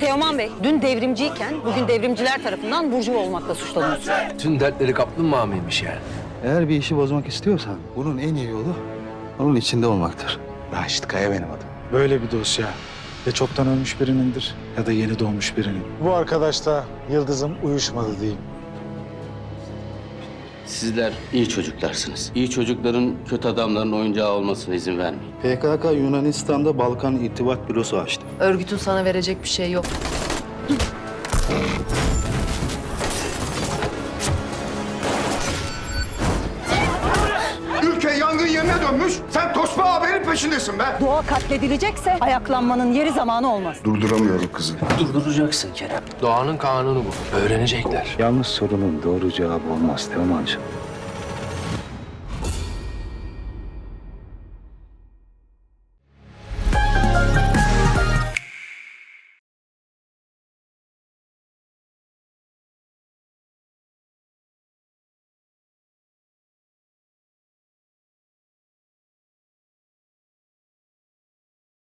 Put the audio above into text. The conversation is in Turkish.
Teoman Bey, dün devrimciyken bugün devrimciler tarafından burcu olmakla suçlanıyorsunuz. Tüm dertleri kaplumbağa mıymış yani? Eğer bir işi bozmak istiyorsan bunun en iyi yolu onun içinde olmaktır. Raşit Kaya benim adım. Böyle bir dosya ya çoktan ölmüş birinindir ya da yeni doğmuş birinin. Bu arkadaşla Yıldız'ım uyuşmadı diyeyim. Sizler iyi çocuklarsınız. İyi çocukların kötü adamların oyuncağı olmasına izin vermeyin. PKK Yunanistan'da Balkan İrtibat Bürosu açtı. Örgütün sana verecek bir şey yok. Dönmüş. Sen tosma haberin peşindesin be. Doğa katledilecekse ayaklanmanın yeri zamanı olmaz. Durduramıyorum kızı. Durduracaksın Kerem. Doğanın kanunu bu. Öğrenecekler. Yalnız sorunun doğru cevabı olmaz Teoman'cığım.